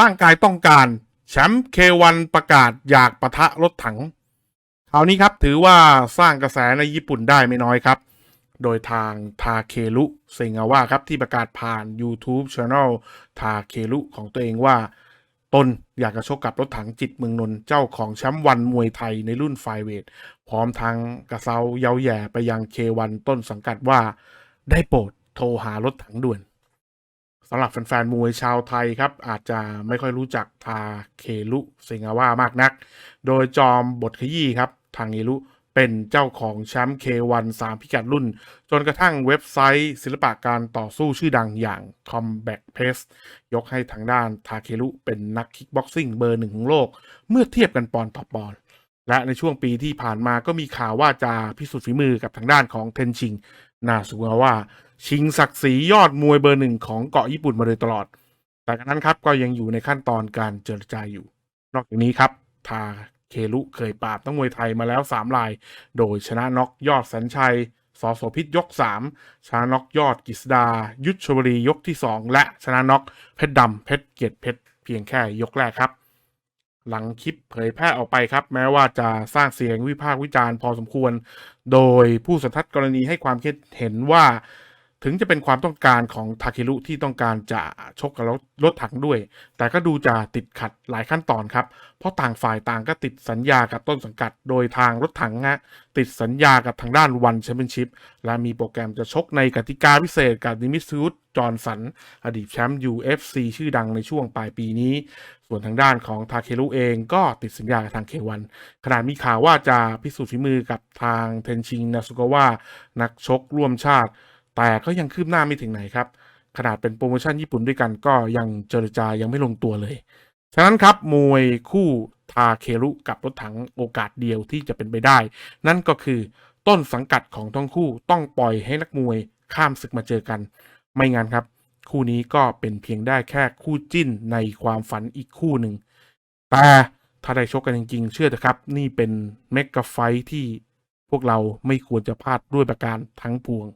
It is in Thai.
ร่างกายต้องการ แชมป์เควันประกาศอยากปะทะรถถัง คราวนี้ครับถือว่าสร้างกระแสในญี่ปุ่นได้ไม่น้อยครับ โดยทางทาเคลุเซงาวะครับที่ประกาศผ่าน YouTube Channel ทาเคลุของตัวเองว่าตนอยากจะชกกับรถถังจิตเมืองนนท์เจ้าของแชมป์วันมวยไทยในรุ่นไฟเวท พร้อมทางกระเซาเย้าแย่ไปยังเควันต้นสังกัดว่า ได้โปรดโทรหารถถังด่วน สำหรับแฟนๆมวยชาวไทยครับ อาจจะไม่ค่อยรู้จักทาเคลุเซงาวะมากนัก โดยจอมบทขยี้ครับ ทางเอลุเป็นเจ้าของแชมป์ K1 3 พิกัดรุ่น จนกระทั่งเว็บไซต์ ศิลปะการต่อสู้ชื่อดังอย่าง Combat Press ยกให้ทางด้านทาเคลุเป็นนักคิกบ็อกซิ่งเบอร์หนึ่งของโลก เมื่อเทียบกันปอนต่อปอน และในช่วงปีที่ผ่านมาก็มีข่าวว่าจะพิสูจน์ฝีมือกับทางด้านของเทนชิง นาสุงาว่า ชิงศักดิ์ศรียอดมวยเบอร์หนึ่งของเกาะญี่ปุ่นมาโดยตลอด แต่กรนั้นครับก็ยังอยู่ในขั้นตอนการเจรจาอยู่ นอกจากนี้ครับ ทาเคลุเคยปราบนักมวยไทยมาแล้ว 3 ราย โดยชนะน็อกยอดสัญชัยสอโสพิษยก 3 ชนะน็อกยอดกิษดา ยุทธชวรียกที่ 2 และชนะน็อกเพชรดำเพชรเกียรติเพชรเพียงแค่ยกแรกครับ หลังคลิปเผยแพร่ออกไปครับ แม้ว่าจะสร้างเสียงวิพากษ์วิจารณ์พอสมควร โดยผู้สันทัดกรณีให้ความคิดเห็นว่า ถึงจะเป็นความต้องการของทาเคลุที่ต้องการจะชกกับรถรถถังด้วย แต่ก็ดูจะติดขัดหลายขั้นตอนครับ เพราะต่างฝ่ายต่างก็ติดสัญญากับต้นสังกัด โดยทางรถถังฮะติดสัญญากับทางด้านวันแชมเปี้ยนชิพและมีโปรแกรมจะชกในกติกาพิเศษกับดิมิสซูดจอร์นสัน อดีตแชมป์ UFC ชื่อดังในช่วงปลายปีนี้ ส่วนทางด้านของทาเคลุเองก็ติดสัญญากับทางเควันขณะมีข่าวว่าจะพิสูจน์ฝีมือกับทางเทนชิงนาสุกาวะนักชกร่วมชาติ แต่ก็ยังคืบหน้าไม่ถึงไหนครับ ขนาดเป็นโปรโมชั่นญี่ปุ่นด้วยกันก็ยังเจรจายังไม่ลงตัวเลย ฉะนั้นครับมวยคู่ทาเครุกับรถถังโอกาสเดียวที่จะเป็นไปได้ นั่นก็คือต้นสังกัดของทั้งคู่ต้องปล่อยให้นักมวยข้ามศึกมาเจอกัน ไม่งั้นครับ คู่นี้ก็เป็นเพียงได้แค่คู่จิ้นในความฝันอีกคู่หนึ่งแต่ถ้าได้ชกกันจริงๆ เชื่อเถอะครับ นี่เป็นเมกะไฟท์ที่พวกเราไม่ควรจะพลาดด้วยประการทั้งปวง